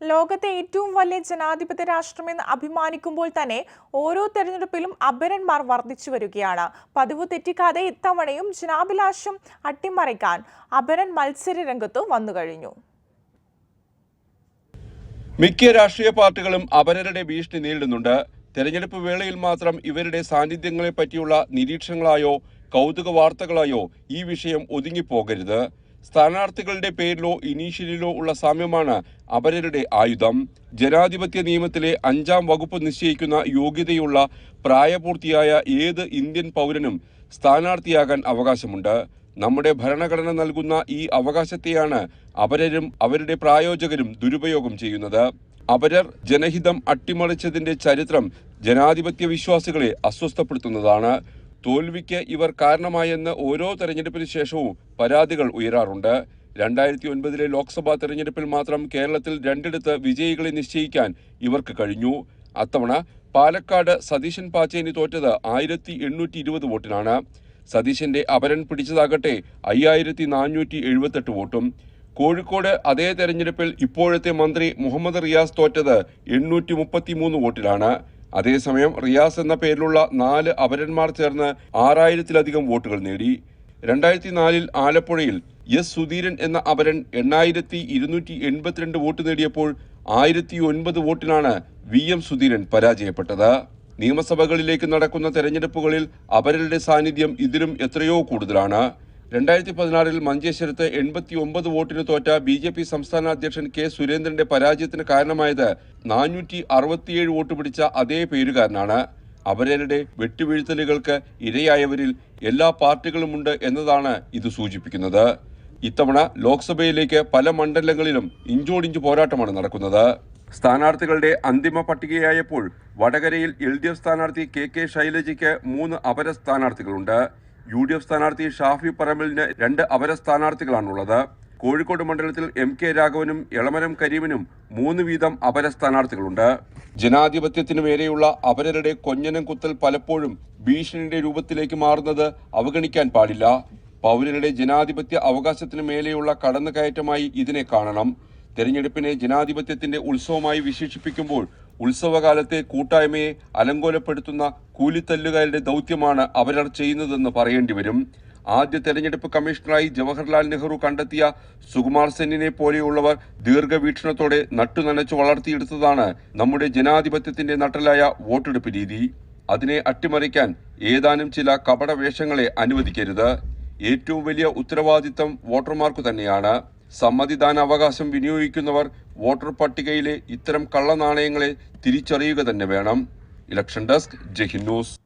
ലോകത്തെ ഏറ്റവും വലിയ ജനാധിപത്യ രാഷ്ട്രമെന്ന് അഭിമാനിക്കുമ്പോൾ തന്നെ ഓരോ തെരഞ്ഞെടുപ്പിലും അപരന്മാർ വർദ്ധിച്ചു വരികയാണ്. പതിവ് തെറ്റിക്കാതെ ഇത്തവണയും ജനാഭിലാഷം അട്ടിമറിക്കാൻ അപരൻ മത്സര രംഗത്ത് വന്നു കഴിഞ്ഞു. മിക്ക രാഷ്ട്രീയ പാർട്ടികളും അപരരുടെ ഭീഷണി നേരിടുന്നുണ്ട്. തെരഞ്ഞെടുപ്പ് വേളയിൽ മാത്രം ഇവരുടെ സാന്നിധ്യങ്ങളെ പറ്റിയുള്ള നിരീക്ഷണങ്ങളായോ കൗതുക വാർത്തകളായോ ഈ വിഷയം ഒതുങ്ങിപ്പോകരുത്. സ്ഥാനാർത്ഥികളുടെ പേരിലോ ഇനീഷ്യലിലോ ഉള്ള സാമ്യമാണ് അപരരുടെ ആയുധം. ജനാധിപത്യ നിയമത്തിലെ അഞ്ചാം വകുപ്പ് നിശ്ചയിക്കുന്ന യോഗ്യതയുള്ള പ്രായപൂർത്തിയായ ഏത് ഇന്ത്യൻ പൗരനും സ്ഥാനാർത്ഥിയാകാൻ അവകാശമുണ്ട്. നമ്മുടെ ഭരണഘടന നൽകുന്ന ഈ അവകാശത്തെയാണ് അപരരും അവരുടെ പ്രായോജകരും ദുരുപയോഗം ചെയ്യുന്നത്. അപരർ ജനഹിതം അട്ടിമറിച്ചതിന്റെ ചരിത്രം ജനാധിപത്യ വിശ്വാസികളെ അസ്വസ്ഥപ്പെടുത്തുന്നതാണ്. തോൽവിക്ക് ഇവർ കാരണമായെന്ന് ഓരോ തെരഞ്ഞെടുപ്പിന് ശേഷവും പരാതികൾ ഉയരാറുണ്ട്. രണ്ടായിരത്തി ഒൻപതിലെ ലോക്സഭാ തെരഞ്ഞെടുപ്പിൽ മാത്രം കേരളത്തിൽ രണ്ടിടത്ത് വിജയികളെ നിശ്ചയിക്കാൻ ഇവർക്ക് കഴിഞ്ഞു. അത്തവണ പാലക്കാട് സതീശൻ പാച്ചേനി തോറ്റത് ആയിരത്തി എണ്ണൂറ്റി ഇരുപത് വോട്ടിനാണ്. സതീശന്റെ അപരൻ പിടിച്ചതാകട്ടെ അയ്യായിരത്തി നാനൂറ്റി എഴുപത്തെട്ട് വോട്ടും. കോഴിക്കോട് അതേ തെരഞ്ഞെടുപ്പിൽ ഇപ്പോഴത്തെ മന്ത്രി മുഹമ്മദ് റിയാസ് തോറ്റത് എണ്ണൂറ്റി വോട്ടിലാണ്. അതേസമയം റിയാസ് എന്ന പേരിലുള്ള നാല് അപരന്മാർ ചേർന്ന് ആറായിരത്തിലധികം വോട്ടുകൾ നേടി. രണ്ടായിരത്തി നാലിൽ ആലപ്പുഴയിൽ എസ് സുധീരൻ എന്ന അപരൻ എണ്ണായിരത്തി ഇരുന്നൂറ്റി എൺപത്തിരണ്ട് വോട്ട് നേടിയപ്പോൾ ആയിരത്തി ഒൻപത് വോട്ടിനാണ് വി എം സുധീരൻ പരാജയപ്പെട്ടത്. നിയമസഭകളിലേക്ക് നടക്കുന്ന തെരഞ്ഞെടുപ്പുകളിൽ അപരരുടെ സാന്നിധ്യം ഇതിലും എത്രയോ കൂടുതലാണ്. രണ്ടായിരത്തി പതിനാറിൽ മഞ്ചേശ്വരത്ത് എൺപത്തി ഒമ്പത് വോട്ടിന് തോറ്റ ബി ജെ പി സംസ്ഥാന അധ്യക്ഷൻ കെ സുരേന്ദ്രന്റെ പരാജയത്തിന് കാരണമായത് നാനൂറ്റി അറുപത്തിയേഴ് വോട്ട് പിടിച്ച അതേ പേരുകാരനാണ്. അവരുടെ വെട്ടുവീഴ്ത്തലുകൾക്ക് ഇരയായവരിൽ എല്ലാ പാർട്ടികളുമുണ്ട് എന്നതാണ് ഇത് സൂചിപ്പിക്കുന്നത്. ഇത്തവണ ലോക്സഭയിലേക്ക് പല മണ്ഡലങ്ങളിലും ഇഞ്ചോടിഞ്ച് പോരാട്ടമാണ് നടക്കുന്നത്. സ്ഥാനാർത്ഥികളുടെ അന്തിമ പട്ടികയായപ്പോൾ വടകരയിൽ എൽ ഡി എഫ് സ്ഥാനാർത്ഥി കെ കെ ശൈലജയ്ക്ക് മൂന്ന് അപര സ്ഥാനാർത്ഥികളുണ്ട്. യു ഡി എഫ് സ്ഥാനാർത്ഥി ഷാഫി പറമ്പലിന് രണ്ട് അപര സ്ഥാനാർത്ഥികളാണുള്ളത്. കോഴിക്കോട് മണ്ഡലത്തിൽ എം കെ രാഘവനും എളമരം കരീമിനും മൂന്ന് വീതം അപര സ്ഥാനാർത്ഥികളുണ്ട്. ജനാധിപത്യത്തിനു മേലെയുള്ള അപരരുടെ കൊഞ്ഞനം കുത്തൽ പലപ്പോഴും ഭീഷണിയുടെ രൂപത്തിലേക്ക് മാറുന്നത് അവഗണിക്കാൻ പാടില്ല. പൗരരുടെ ജനാധിപത്യ അവകാശത്തിനു മേലെയുള്ള കടന്നുകയറ്റമായി ഇതിനെ കാണണം. തെരഞ്ഞെടുപ്പിനെ ജനാധിപത്യത്തിന്റെ ഉത്സവമായി വിശേഷിപ്പിക്കുമ്പോൾ ഉത്സവകാലത്തെ കൂട്ടായ്മയെ അലങ്കോലപ്പെടുത്തുന്ന കൂലിത്തല്ലുകാരുടെ ദൗത്യമാണ് അവരർ ചെയ്യുന്നതെന്ന് പറയേണ്ടി വരും. ആദ്യ തെരഞ്ഞെടുപ്പ് കമ്മീഷണറായി ജവഹർലാൽ നെഹ്റു കണ്ടെത്തിയ സുകുമാർ സെന്നിനെ പോലെയുള്ളവർ ദീർഘവീക്ഷണത്തോടെ നട്ടുനനച്ചു വളർത്തിയെടുത്തതാണ് നമ്മുടെ ജനാധിപത്യത്തിന്റെ നട്ടലായ വോട്ടെടുപ്പ് രീതി. അതിനെ അട്ടിമറിക്കാൻ ഏതാനും ചില കപട വേഷങ്ങളെ അനുവദിക്കരുത്. ഏറ്റവും വലിയ ഉത്തരവാദിത്തം വോട്ടർമാർക്കു തന്നെയാണ്. സമ്മതിദാന അവകാശം വിനിയോഗിക്കുന്നവർ വോട്ടർ പട്ടികയിലെ ഇത്തരം കള്ളനാണയങ്ങളെ തിരിച്ചറിയുക തന്നെ വേണം. Election desk Jahin news.